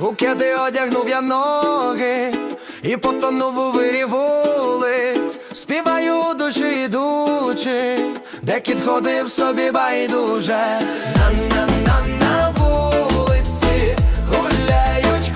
У кеди одягнув я ноги і потонув у вирі вулиць, співаю душі ідучи, де кіт ходив собі байдуже. На-на-на на вулиці гуляють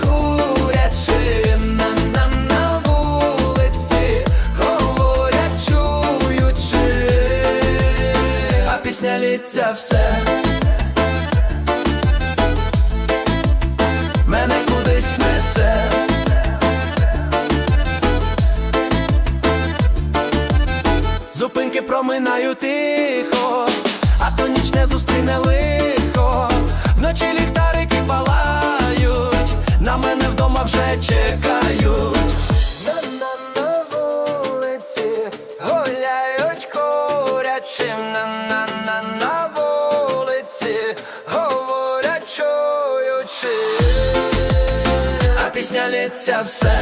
Зупинки проминаю тихо, а то ніч не зустріне лихо. Вночі ліхтарики палають, на мене вдома вже чекають. На-на вулиці гуляють курячі, на вулиці говорять чуючи, а пісня лється все.